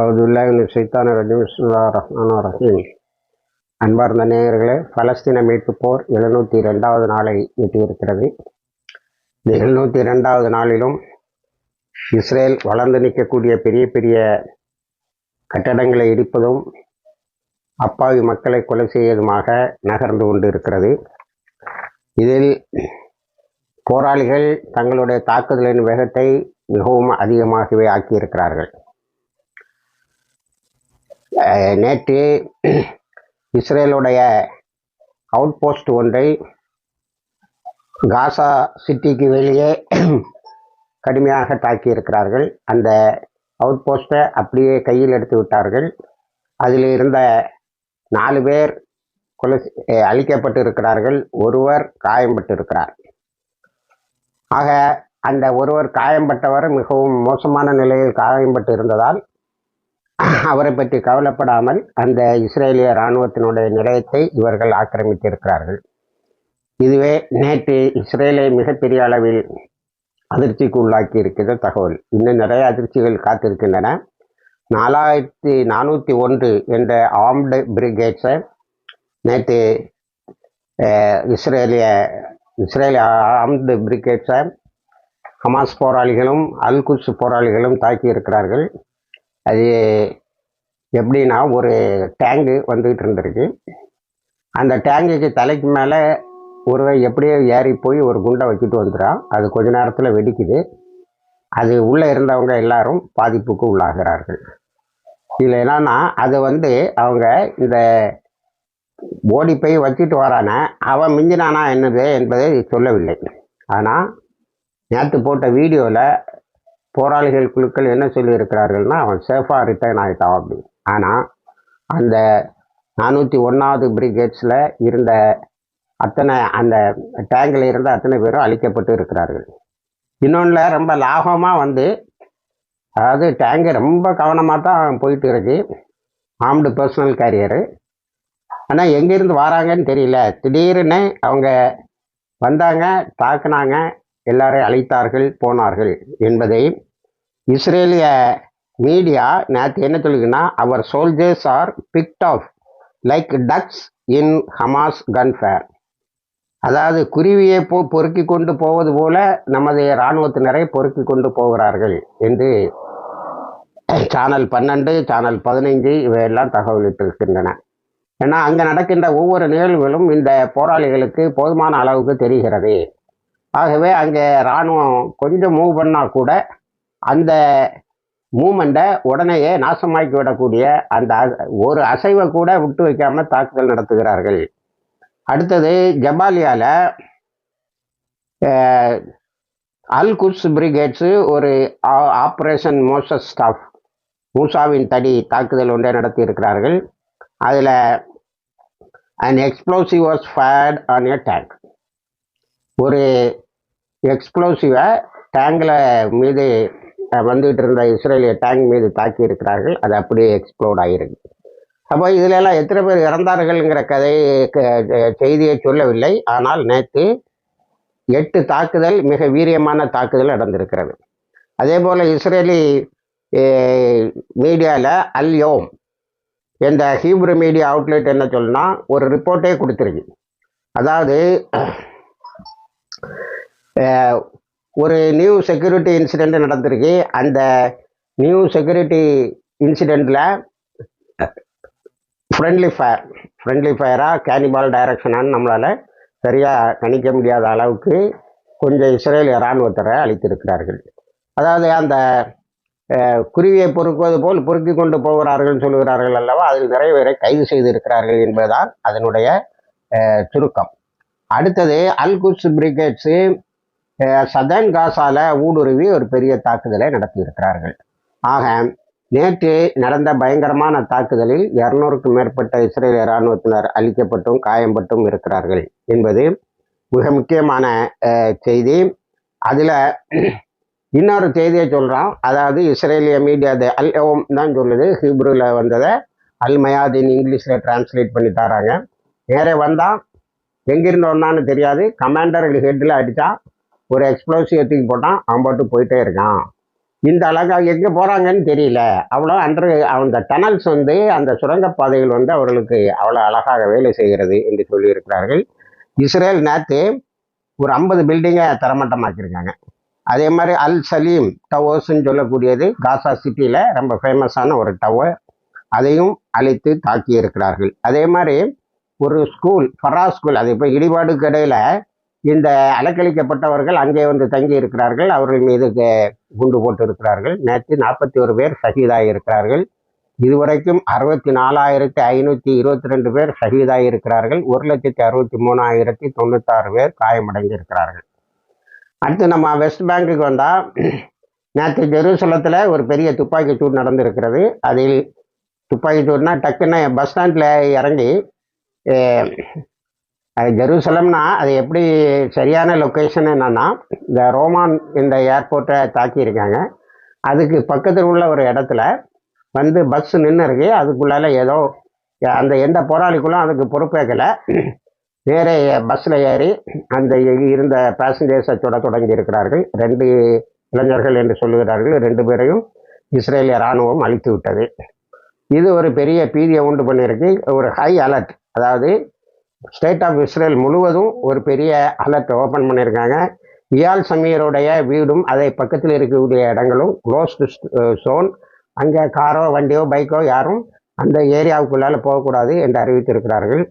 அவுதுல்லாஹின் சைத்தான ரஜீம். பிஸ்மில்லா ரஹீம். அன்பார்ந்த நேயர்களே பலஸ்தீன மீட்பு போர் எழுநூற்றி ரெண்டாவது நாளை எட்டியிருக்கிறது. இந்த எழுநூற்றி ரெண்டாவது நாளிலும் இஸ்ரேல் வளர்ந்து நிற்கக்கூடிய பெரிய பெரிய கட்டடங்களை இடிப்பதும் அப்பாவி மக்களை கொலை செய்வதுமாக நகர்ந்து கொண்டு இருக்கிறது இதில் போராளிகள் தங்களுடைய தாக்குதலின் வேகத்தை மிகவும் அதிகமாகவே ஆக்கியிருக்கிறார்கள். நேற்று இஸ்ரேலுடைய அவுட் போஸ்ட் ஒன்றை காசா சிட்டிக்கு வெளியே கடுமையாக தாக்கியிருக்கிறார்கள். அந்த அவுட் போஸ்ட்டை அப்படியே கையில் எடுத்து விட்டார்கள். அதில் இருந்த நாலு பேர் கொலை அழிக்கப்பட்டு இருக்கிறார்கள் ஒருவர் காயம்பட்டு இருக்கிறார் ஆக அந்த ஒருவர் காயம்பட்டவர் மிகவும் மோசமான நிலையில் காயம்பட்டு இருந்ததால் அவரை பற்றி கவலைப்படாமல் அந்த இஸ்ரேலிய இராணுவத்தினுடைய நிலையத்தை இவர்கள் ஆக்கிரமித்திருக்கிறார்கள். இதுவே நேற்று இஸ்ரேலை மிகப்பெரிய அளவில் அதிர்ச்சிக்கு உள்ளாக்கி இருக்கிற தகவல். இன்னும் நிறைய அதிர்ச்சிகள் காத்திருக்கின்றன. நாலாயிரத்தி நானூற்றி ஒன்று என்ற ஆர்ம்டு பிரிகேட்ஸை நேற்று இஸ்ரேலிய இஸ்ரேலிய ஆர்ம்டு பிரிகேட்ஸை ஹமாஸ் போராளிகளும் அல்குஸ் போராளிகளும் தாக்கி இருக்கிறார்கள் அது எப்படின்னா ஒரு டேங்கு வந்துக்கிட்டு இருந்திருக்கு. அந்த டேங்குக்கு தலைக்கு மேலே ஒருவன் எப்படியோ ஏறி போய் ஒரு குண்டை வச்சுட்டு வந்துடுறான். அது கொஞ்ச நேரத்தில் வெடிக்குது. அது உள்ளே இருந்தவங்க எல்லாரும் பாதிப்புக்கு உள்ளாகிறார்கள். இதில் என்னன்னா அது வந்து அவங்க இந்த ஓடி போய் வச்சுட்டு வரானே அவன் மிஞ்சினானா என்னது என்பதை சொல்லவில்லை. ஆனால் நேற்று போட்ட வீடியோவில் போராளிகள் குழுக்கள் என்ன சொல்லியிருக்கிறார்கள்னா அவன் சேஃபாக ரிட்டர்ன் ஆகிட்டான் அப்படின்னு. ஆனால் அந்த நானூற்றி ஒன்றாவது பிரிகேட்ஸில் இருந்த அத்தனை அந்த டேங்கில் இருந்த அத்தனை பேரும் அழிக்கப்பட்டு இருக்கிறார்கள். இன்னொன்றில் ரொம்ப லாபமாக வந்து அதாவது டேங்கு ரொம்ப கவனமாக தான் போயிட்டு இருக்கு. ஆம்டு பர்சனல் கேரியரு ஆனால் எங்கேருந்து வராங்கன்னு தெரியல. திடீர்னு அவங்க வந்தாங்க தாக்குனாங்க. எல்லாரையும் அழைத்தார்கள் போனார்கள் என்பதை இஸ்ரேலிய மீடியா நேற்று என்ன சொல்லுதுன்னா அவர் soldiers are picked off like ducks in Hamas gunfire அதாவது குருவியை போ பொறுக்கி கொண்டு போவது போல நமது இராணுவத்தினரை பொறுக்கி கொண்டு போகிறார்கள் என்று சேனல் பன்னெண்டு சேனல் பதினைஞ்சு இவையெல்லாம் தகவலிட்டிருக்கின்றன. ஏன்னா அங்கே நடக்கின்ற ஒவ்வொரு நிகழ்வுகளும் இந்த போராளிகளுக்கு போதுமான அளவுக்கு தெரிகிறது. ஆகவே அங்கே இராணுவம் கொஞ்சம் மூவ் பண்ணால் கூட அந்த மூமெண்ட்டை உடனேயே நாசமாக்கி விடக்கூடிய அந்த அ- ஒரு அசைவை கூட விட்டு வைக்காமல் தாக்குதல் நடத்துகிறார்கள். அடுத்தது ஜபாலியாவில் அல் குட்ஸ் பிரிகேட்ஸு ஒரு ஆப்ரேஷன் மோசஸ் ஸ்டாஃப் மூசாவின் தடி தாக்குதல் ஒன்றை நடத்தியிருக்கிறார்கள். அதில் an explosive was fired on a tank ஒரு எக்ஸ்ப்ளோசிவை டேங்கில் மீது வந்துகிட்டு இருந்த இஸ்ரேலிய டேங்க் மீது தாக்கி இருக்கிறார்கள் அது அப்படியே எக்ஸ்ப்ளோர்ட் ஆகிருக்கு. அப்போ இதிலெல்லாம் எத்தனை பேர் இறந்தார்கள்ங்கிற கதை க- செய்தியை சொல்லவில்லை. ஆனால் நேற்று எட்டு தாக்குதல் மிக வீரியமான தாக்குதல் நடந்திருக்கிறது. அதே போல் இஸ்ரேலி மீடியாவில் அல் யோம் இந்த ஹீப்ரு மீடியா அவுட்லெட் என்ன சொல்லணும்னா ஒரு ரிப்போர்ட்டே கொடுத்துருக்கு. அதாவது ஒரு நியூ செக்யூரிட்டி இன்சிடெண்ட் நடந்திருக்கு. அந்த நியூ செக்யூரிட்டி இன்சிடெண்ட்டில் ஃப்ரெண்ட்லி ஃபயர் ஃப்ரெண்ட்லி ஃபயராக கேனிபால் டைரக்ஷனான்னு நம்மளால் சரியாக கணிக்க முடியாத அளவுக்கு கொஞ்சம் இஸ்ரேல் இராணுவத்தரை அளித்திருக்கிறார்கள் அதாவது அந்த குருவியை பொறுக்குவது போல் பொறுக்கி கொண்டு போகிறார்கள் சொல்கிறார்கள் அல்லவா? அதில் நிறைய பேரை கைது செய்திருக்கிறார்கள் என்பதுதான் அதனுடைய சுருக்கம். அடுத்தது அல்குஸ் பிரிகேட்ஸு சதன் காசால ஊடுருவி ஒரு பெரிய தாக்குதலை நடத்தியிருக்கிறார்கள். ஆக நேற்று நடந்த பயங்கரமான தாக்குதலில் இருநூறுக்கும் மேற்பட்ட இஸ்ரேல் இராணுவத்தினர் அழிக்கப்பட்டும் காயம்பட்டும் இருக்கிறார்கள் என்பது மிக முக்கியமான செய்தி. அதில் இன்னொரு செய்தியை சொல்கிறான் அதாவது இஸ்ரேலிய மீடியா அல் ஓம் தான் சொல்லுது. ஹீப்ரூவில் வந்ததை அல் மயாதின் இங்கிலீஷில் டிரான்ஸ்லேட் பண்ணி தராங்க. நேரே வந்தால் எங்கிருந்து வந்தான்னு தெரியாது. கமாண்டர் ஹெட்டில் அடித்தான் ஒரு எக்ஸ்ப்ளோசிவ் தூக்கி போட்டான் அவன் பாட்டு போயிட்டே இருக்கான். இந்த அழகா எங்கே போகிறாங்கன்னு தெரியல. அவ்வளோ அன்று அந்த டனல்ஸ் வந்து அந்த சுரங்கப்பாதைகள் வந்து அவர்களுக்கு அவ்வளோ அழகாக வேலை செய்கிறது என்று சொல்லியிருக்கிறார்கள். இஸ்ரேல் நேற்று ஒரு ஐம்பது பில்டிங்கை தரமட்டமாக்கியிருக்காங்க. அதே மாதிரி அல் சலீம் டவர்ஸ்ன்னு சொல்லக்கூடியது காசா சிட்டியில் ரொம்ப ஃபேமஸான ஒரு டவர் அதையும் அழித்து தாக்கி இருக்கிறார்கள் அதே மாதிரி ஒரு ஸ்கூல் ஃபரா ஸ்கூல் அது இப்போ இடிபாடுக்கு இடையில இந்த அலக்களிக்கப்பட்டவர்கள் அங்கே வந்து தங்கி இருக்கிறார்கள். அவர்கள் மீது குண்டு போட்டு இருக்கிறார்கள் நேற்று நாற்பத்தி ஒரு பேர் ஷஹீதாகி இருக்கிறார்கள். இதுவரைக்கும் அறுபத்தி நாலாயிரத்தி ஐநூற்றி இருபத்தி ரெண்டு பேர் ஷஹீதாகி இருக்கிறார்கள். ஒரு லட்சத்தி அறுபத்தி மூணாயிரத்தி தொண்ணூத்தாறு பேர் காயமடைந்து இருக்கிறார்கள் அடுத்து நம்ம வெஸ்ட் பேங்குக்கு வந்தால் நேற்று ஜெருசலத்தில் ஒரு பெரிய துப்பாக்கி சூடு நடந்திருக்கிறது. அதில் துப்பாக்கி சூடுனா டக்குன்னு பஸ் ஸ்டாண்டில் இறங்கி அது ஜெருசலம்னா அது எப்படி சரியான லொக்கேஷன் என்னென்னா இந்த ரோமான் இந்த ஏர்போர்ட்டை தாக்கியிருக்காங்க. அதுக்கு பக்கத்தில் உள்ள ஒரு இடத்துல வந்து பஸ் நின்று இருக்கு அதுக்குள்ளால ஏதோ அந்த எந்த போராளிக்குள்ளும் அதுக்கு பொறுப்பேற்கலை. நேரே பஸ்ஸில் ஏறி அந்த இருந்த பேசஞ்சர்ஸை சுட தொடங்கி இருக்கிறார்கள். ரெண்டு இளைஞர்கள் என்று சொல்லுகிறார்கள். ரெண்டு பேரையும் இஸ்ரேலிய இராணுவம் அழித்து விட்டது. இது ஒரு பெரிய பீதியை உண்டு பண்ணியிருக்கு. ஒரு ஹை அலர்ட் அதாவது ஸ்டேட் ஆஃப் இஸ்ரேல் முழுவதும் ஒரு பெரிய அலர்ட் ஓப்பன் பண்ணியிருக்காங்க. இயால் சமீருடைய வீடும் அதை பக்கத்தில் இருக்கக்கூடிய இடங்களும் க்ளோஸ்டு சோன் அங்கே காரோ வண்டியோ பைக்கோ யாரும் அந்த ஏரியாவுக்குள்ளால போகக்கூடாது என்று அறிவித்திருக்கிறார்கள்.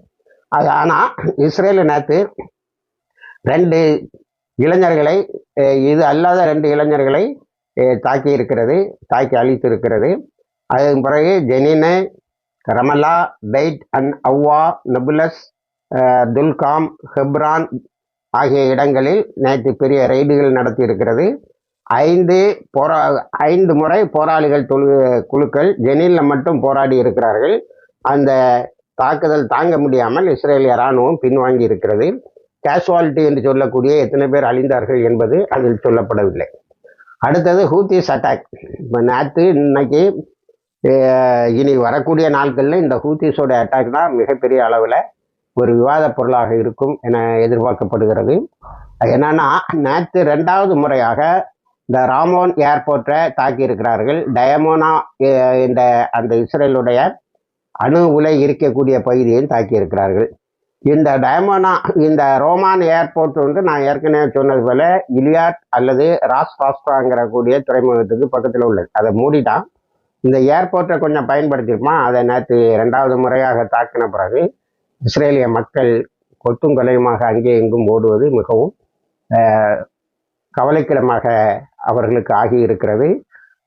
அது ஆனால் இஸ்ரேல் நேற்று ரெண்டு இளைஞர்களை இது அல்லாத ரெண்டு இளைஞர்களை தாக்கி இருக்கிறது தாக்கி அழித்து இருக்கிறது அதன் பிறகு ஜெனினு ரமலா பெய்ட் அண்ட் அவ்வா நபுலஸ் துல்காம் ஹெப்ரான் ஆகிய இடங்களில் நேற்று பெரிய ரெய்டுகள் நடத்தியிருக்கிறது. ஐந்து போரா ஐந்து முறை போராளிகள் தொழு குழுக்கள் ஜெனிலில் மட்டும் போராடி இருக்கிறார்கள். அந்த தாக்குதல் தாங்க முடியாமல் இஸ்ரேலிய இராணுவம் பின்வாங்கி இருக்கிறது. கேஷுவாலிட்டி என்று சொல்லக்கூடிய எத்தனை பேர் அழிந்தார்கள் என்பது அதில் சொல்லப்படவில்லை. அடுத்தது ஹூத்திஸ் அட்டாக் இப்போ நேற்று இன்னைக்கு இனி வரக்கூடிய நாட்களில் இந்த ஹூத்திஸோட அட்டாக் தான் மிகப்பெரிய அளவில் ஒரு விவாத பொருளாக இருக்கும் என எதிர்பார்க்கப்படுகிறது. அது என்னன்னா நேற்று ரெண்டாவது முறையாக இந்த ராமோன் ஏர்போர்ட்டை தாக்கியிருக்கிறார்கள். டயமோனா இந்த அந்த இஸ்ரேலுடைய அணு உலை இருக்கக்கூடிய பகுதியையும் தாக்கியிருக்கிறார்கள். இந்த டயமோனா இந்த ரோமான் ஏர்போர்ட் வந்து நான் ஏற்கனவே சொன்னது போல இலியாட் அல்லது ராஸ் பாஸ்டாங்கிற கூடிய துறைமுகத்துக்கு பக்கத்தில் உள்ளது. அதை மூடிட்டான் இந்த ஏர்போர்ட்டை கொஞ்சம் பயன்படுத்தியிருப்பான் அதை நேற்று ரெண்டாவது முறையாக தாக்கின பிறகு இஸ்ரேலிய மக்கள் கொத்தும் கொலையுமாக அங்கே எங்கும் ஓடுவது மிகவும் கவலைக்கிடமாக அவர்களுக்கு ஆகி இருக்கிறது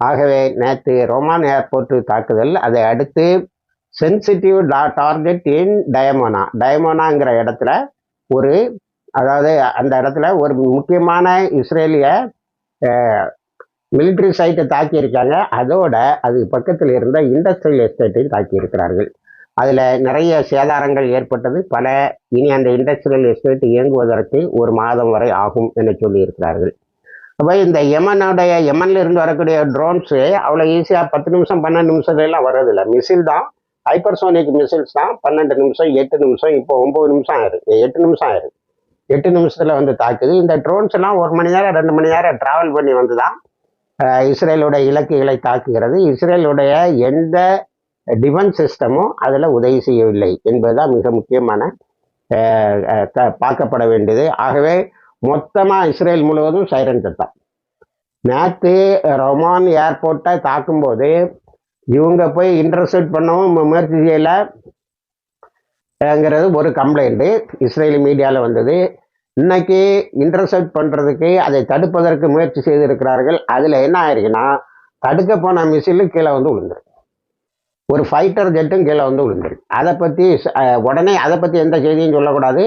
ஆகவே நேற்று ரோமான் ஏர்போர்ட் தாக்குதல் அதை அடுத்து சென்சிட்டிவ் டார்கெட் இன் டயமோனா. டயமோனாங்கிற இடத்துல ஒரு அதாவது அந்த இடத்துல ஒரு முக்கியமான இஸ்ரேலிய மிலிட்ரி சைட்டை தாக்கியிருக்காங்க. அதோட அது பக்கத்தில் இருந்த இண்டஸ்ட்ரியல் எஸ்டேட்டையும் தாக்கியிருக்கிறார்கள். அதில் நிறைய சேதாரங்கள் ஏற்பட்டது. பல இனி அந்த இண்டஸ்ட்ரியல் எஸ்டேட் இயங்குவதற்கு ஒரு மாதம் வரை ஆகும் என சொல்லியிருக்கிறார்கள். அப்போ இந்த யமனுடைய யமன்ல இருந்து வரக்கூடிய ட்ரோன்ஸு அவ்வளோ ஈஸியாக பத்து நிமிஷம் பன்னெண்டு நிமிஷத்துலாம் வர்றதில்ல. மிசில் தான். ஹைப்பர்சோனிக் மிசில்ஸ் தான். பன்னெண்டு நிமிஷம் எட்டு நிமிஷம் இப்போ ஒம்பது நிமிஷம் ஆயிருக்கு எட்டு நிமிஷம் ஆயிருக்கு எட்டு நிமிஷத்தில் வந்து தாக்குது. இந்த ட்ரோன்ஸ் எல்லாம் ஒரு மணி நேரம் ரெண்டு மணி நேரம் ட்ராவல் பண்ணி வந்து தான் இஸ்ரேலுடைய இலக்குகளை தாக்குகிறது. இஸ்ரேலுடைய எந்த டிஃபென்ஸ் சிஸ்டமும் அதில் உதவி செய்யவில்லை என்பதுதான் மிக முக்கியமான க- பார்க்கப்பட வேண்டியது. ஆகவே மொத்தமாக இஸ்ரேல் முழுவதும் சைரன் சத்தம் நேற்று ரொமான் ஏர்போர்ட்டை தாக்கும்போது இவங்க போய் இன்டர்செப்ட் பண்ணவும் முயற்சி செய்யலைங்கிறது ஒரு கம்ப்ளைண்ட்டு இஸ்ரேலி மீடியாவில் வந்தது. இன்னைக்கு இன்டர்செப்ட் பண்ணுறதுக்கு அதை தடுப்பதற்கு முயற்சி செய்திருக்கிறார்கள். அதில் என்ன ஆயிருக்குன்னா தடுக்க போன மிசிலு கீழே வந்து விழுந்துருக்கு ஒரு ஃபைட்டர் ஜெட்டும் கீழே வந்து விழுந்துரு அதை பற்றி உடனே அதை பற்றி எந்த செய்தியும் சொல்லக்கூடாது.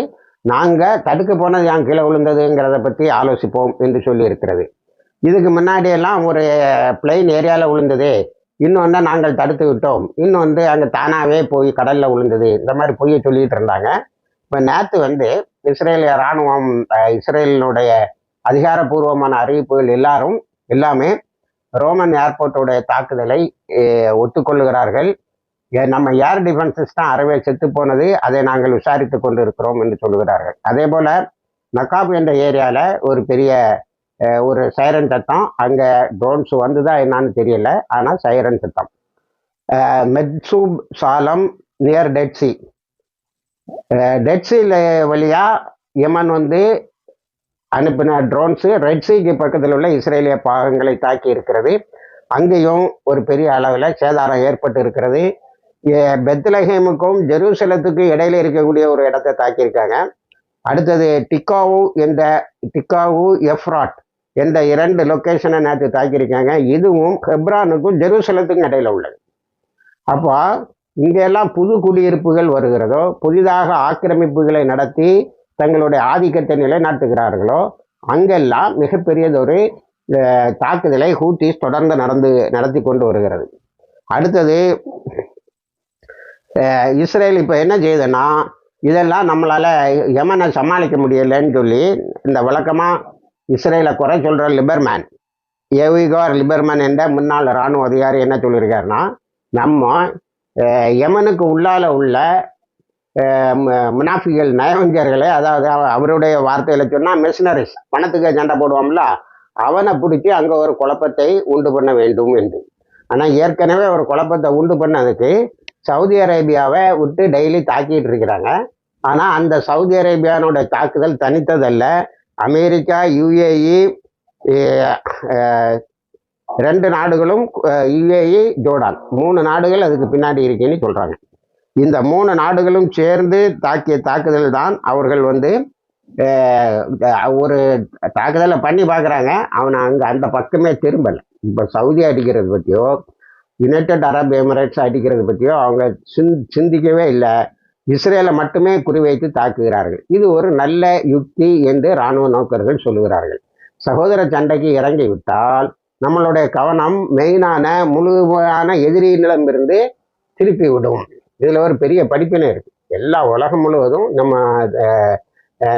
நாங்கள் தடுக்க போனது ஏன் கீழே விழுந்ததுங்கிறத பற்றி ஆலோசிப்போம் என்று சொல்லியிருக்கிறது இதுக்கு முன்னாடியெல்லாம் ஒரு பிளெயின் ஏரியாவில் விழுந்தது இன்னொன்று நாங்கள் தடுத்து விட்டோம். இன்னொன்று அங்கே தானாகவே போய் கடலில் விழுந்தது. இந்த மாதிரி பொய்யை சொல்லிட்டு இருந்தாங்க. இப்போ நேற்று வந்து இஸ்ரேல் இராணுவம் இஸ்ரேலினுடைய அதிகாரப்பூர்வமான அறிவிப்புகள் எல்லாரும் எல்லாமே ரோமன் ஏர்போர்ட்டுடைய தாக்குதலை ஒத்துக்கொள்கிறார்கள் ஒத்துக்கொள்ளுகிறார்கள். ஏ, நம்ம ஏர் டிஃபென்சஸ் தான் அறவே செத்து போனது. அதை நாங்கள் விசாரித்து கொண்டு இருக்கிறோம் என்று சொல்லுகிறார்கள். அதே போல் நக்காப் என்ற ஏரியாவில் ஒரு பெரிய ஒரு சைரன் சத்தம். அங்கே ட்ரோன்ஸ் வந்துதா என்னன்னு தெரியல. ஆனால் சைரன் சத்தம். மெட்சூப் சாலம் நியர் டெட் சி வழியாக யமன் வந்து அனுப்பின ட்ரோன்ஸு ரெட் சீக்கு பக்கத்தில் உள்ள இஸ்ரேலிய பாகங்களை தாக்கி இருக்கிறது. அங்கேயும் ஒரு பெரிய அளவில் சேதாரம் ஏற்பட்டு இருக்கிறது. பெத்லஹேமுக்கும் ஜெருசலத்துக்கும் இடையில இருக்கக்கூடிய ஒரு இடத்தை தாக்கியிருக்காங்க அடுத்தது டிக்காவு என்ற டிக்காவு எஃப்ராட் என்ற இரண்டு லொக்கேஷனை நேற்று தாக்கியிருக்காங்க இதுவும் ஹெப்ரானுக்கும் ஜெருசலத்துக்கும் இடையில உள்ளது. அப்போ இங்கெல்லாம் புது குடியிருப்புகள் வருகிறதோ புதிதாக ஆக்கிரமிப்புகளை நடத்தி தங்களுடைய ஆதிக்கத்தை நிலைநாட்டுகிறார்களோ அங்கெல்லாம் மிகப்பெரியதொரு தாக்குதலை ஹூத்திஸ் தொடர்ந்து நடந்து நடத்தி கொண்டு வருகிறது. அடுத்தது இஸ்ரேல் இப்போ என்ன செய்யுதுன்னா இதெல்லாம் நம்மளால் யமனை சமாளிக்க முடியலைன்னு சொல்லி இந்த வழக்கமாக இஸ்ரேலை குறை சொல்கிற லிபர்மேன் ஏவிகார் லிபர்மேன் என்ற முன்னாள் இராணுவ அதிகாரி என்ன சொல்லியிருக்காருன்னா நம்ம யமனுக்கு உள்ளால உள்ள முனாஃபிகள் நயவஞ்சர்களே அதாவது அவ- அவருடைய வார்த்தையில் சொன்னால் மிஷினரிஸ் பணத்துக்கு சண்டை போடுவோம்ல அவனை பிடிச்சி அங்கே ஒரு குழப்பத்தை உண்டு பண்ண வேண்டும் என்று. ஆனால் ஏற்கனவே ஒரு குழப்பத்தை உண்டு பண்ணதுக்கு சவுதி அரேபியாவை விட்டு டெய்லி தாக்கிட்டு இருக்கிறாங்க. ஆனால் அந்த சவுதி அரேபியானோட தாக்குதல் தனித்ததல்ல. அமெரிக்கா யுஏஇ ரெண்டு நாடுகளும் யுஏஇ ஜோர்டான். மூணு நாடுகள் அதுக்கு பின்னாடி இருக்குன்னு சொல்கிறாங்க இந்த மூணு நாடுகளும் சேர்ந்து தாக்கிய தாக்குதல் தான் அவர்கள் வந்து ஒரு தாக்குதலை பண்ணி பார்க்குறாங்க. அவனை அங்கே அந்த பக்கமே திரும்பலை. இப்போ சவுதி அடிக்கிறது பற்றியோ யுனைடெட் அரப் எமிரேட்ஸ் அடிக்கிறது பற்றியோ அவங்க சிந் சிந்திக்கவே இல்லை. இஸ்ரேலை மட்டுமே குறிவைத்து தாக்குகிறார்கள். இது ஒரு நல்ல யுக்தி என்று இராணுவ நோக்கர்கள் சொல்லுகிறார்கள். சகோதர சண்டைக்கு இறங்கி விட்டால் நம்மளுடைய கவனம் மெயினான முழுமையான எதிரியிடமிருந்து திருப்பி விடும். இதில் ஒரு பெரிய படிப்பினை இருக்குது எல்லா உலகம் முழுவதும் நம்ம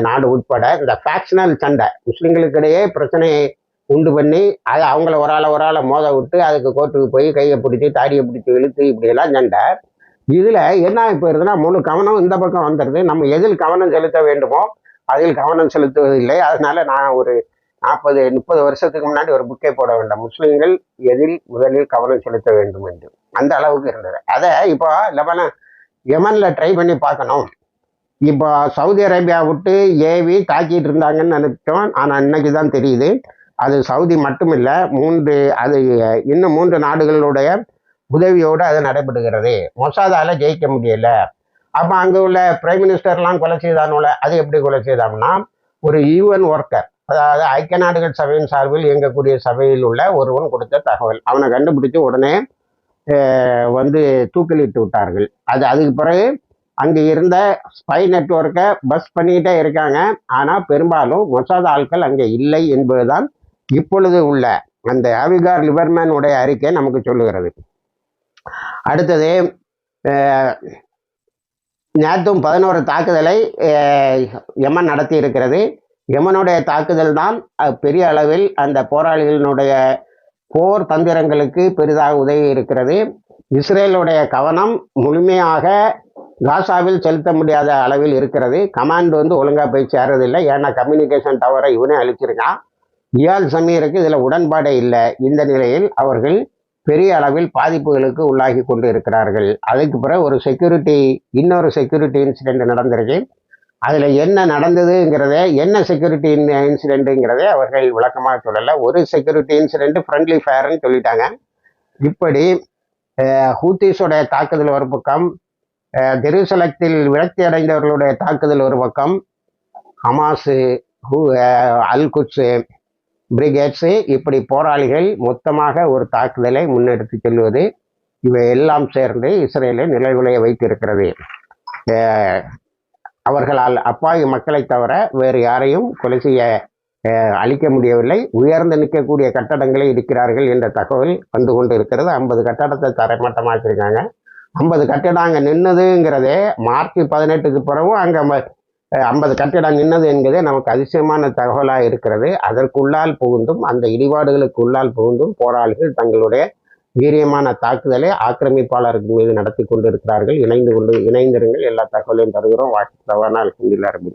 நாடு உட்பட இந்த ஃபேக்ஷனல் சண்டை முஸ்லீம்களுக்கிடையே பிரச்சனையை உண்டு பண்ணி அதை அவங்கள ஒரு ஆளை ஒரு ஆளை மோத விட்டு அதுக்கு கோர்ட்டுக்கு போய் கையை பிடிச்சி தாடியை பிடிச்சி இழுத்து இப்படியெல்லாம் சண்டை. இதில் என்ன போயிருதுன்னா முழு கவனம் இந்த பக்கம் வந்துடுது நம்ம எதில் கவனம் செலுத்த வேண்டுமோ அதில் கவனம் செலுத்துவதில்லை அதனால நான் ஒரு நாற்பது முப்பது வருஷத்துக்கு முன்னாடி ஒரு புக்கே போட வேண்டாம். முஸ்லீம்கள் எதில் முதலில் கவனம் செலுத்த வேண்டும் என்று. அந்த அளவுக்கு இருந்தது. அதை இப்போ லெபன யமனில் ட்ரை பண்ணி பார்க்கணும். இப்போ சவுதி அரேபியா விட்டு ஏவி தாக்கிட்டு இருந்தாங்கன்னு நினைச்சோம். ஆனால் இன்னைக்கு தான் தெரியுது. அது சவுதி மட்டும் இல்லை மூன்று அது இன்னும் மூன்று நாடுகளுடைய உதவியோடு அது நடைபெறுகிறது. மொசாதால ஜெயிக்க முடியல. அப்போ அங்கே உள்ள பிரைம் மினிஸ்டர்லாம் கொலை செய்தானோல அது எப்படி கொலை செய்தாங்கன்னா ஒரு யூஎன் ஒர்க்கர் அதாவது ஐக்கிய நாடுகள் சபையின் சார்பில் இயங்கக்கூடிய சபையில் உள்ள ஒருவன் கொடுத்த தகவல். அவனை கண்டுபிடிச்சு உடனே வந்து தூக்கிலிட்டு விட்டார்கள். அது அதுக்கு பிறகு அங்கே இருந்த ஸ்பை நெட்வொர்க்கை பஸ் பண்ணிக்கிட்டே இருக்காங்க. ஆனால் பெரும்பாலும் மொசாத் ஆட்கள் அங்கே இல்லை என்பதுதான் இப்பொழுது உள்ள அந்த அவிகார் லிபர்மேன் உடைய அறிக்கை நமக்கு சொல்லுகிறது. அடுத்தது நேற்றும் பதினோரு தாக்குதலை யமன் நடத்தி இருக்கிறது யமனுடைய தாக்குதல் தான் பெரிய அளவில் அந்த போராளிகளினுடைய போர் தந்திரங்களுக்கு பெரிதாக உதவி இருக்கிறது. இஸ்ரேலுடைய கவனம் முழுமையாக காசாவில் செலுத்த முடியாத அளவில் இருக்கிறது. கமாண்ட் வந்து ஒழுங்காக போய் சேரதில்லை. ஏன்னா கம்யூனிகேஷன் டவரை இவனே அழிச்சிருக்கான். இயால் சமீருக்கு இதில் உடன்பாடே இல்லை. இந்த நிலையில் அவர்கள் பெரிய அளவில் பாதிப்புகளுக்கு உள்ளாகி கொண்டு இருக்கிறார்கள். அதுக்கு பிறகு ஒரு செக்யூரிட்டி இன்னொரு செக்யூரிட்டி இன்சிடென்ட் நடந்திருக்கு. அதில் என்ன நடந்ததுங்கிறதே என்ன செக்யூரிட்டி இன்சிடென்ட்டுங்கிறதே அவர்கள் விளக்கமாக சொல்லலை. ஒரு செக்யூரிட்டி இன்சிடென்ட் ஃப்ரெண்ட்லி ஃபயர்னு சொல்லிட்டாங்க. இப்படி ஹூத்திஸோடைய தாக்குதல் ஒரு பக்கம் அஹ், விரக்தி அடைந்தவர்களுடைய தாக்குதல் ஒரு பக்கம் ஹமாஸு ஹூ அல்குட்ஸு பிரிகேட்ஸு இப்படி போராளிகள் மொத்தமாக ஒரு தாக்குதலை முன்னெடுத்து செல்வது இவை எல்லாம் சேர்ந்து இஸ்ரேலை நிலைகுலைய வைத்திருக்கிறது. அவர்களால் அப்பாவி மக்களை தவிர வேறு யாரையும் கொலை செய்ய அளிக்க அழிக்க முடியவில்லை. உயர்ந்து நிற்கக்கூடிய கட்டடங்களை இருக்கிறார்கள் என்ற தகவல் வந்து கொண்டு இருக்கிறது ஐம்பது கட்டடத்தை தரைமட்டமாக்கியிருக்காங்க. ஐம்பது கட்டிடம் அங்கே நின்னதுங்கிறதே மார்ச் பதினெட்டுக்கு பிறகும் அங்கே ஐம்பது கட்டிடம் நின்னது என்பதே நமக்கு அதிசயமான தகவலாக இருக்கிறது. அதற்குள்ளால் புகுந்தும் அந்த இடிபாடுகளுக்கு உள்ளால் புகுந்தும் போராளிகள் தங்களுடைய வீரியமான தாக்குதலை ஆக்கிரமிப்பாளர்கள் மீது நடத்தி கொண்டு இருக்கிறார்கள் இணைந்து கொண்டு இணைந்திருங்கள். எல்லா தகவலையும் தருகிறோம். வாட்ஸ்அப் அல்ஹம்துலில்லாஹ் ரபில்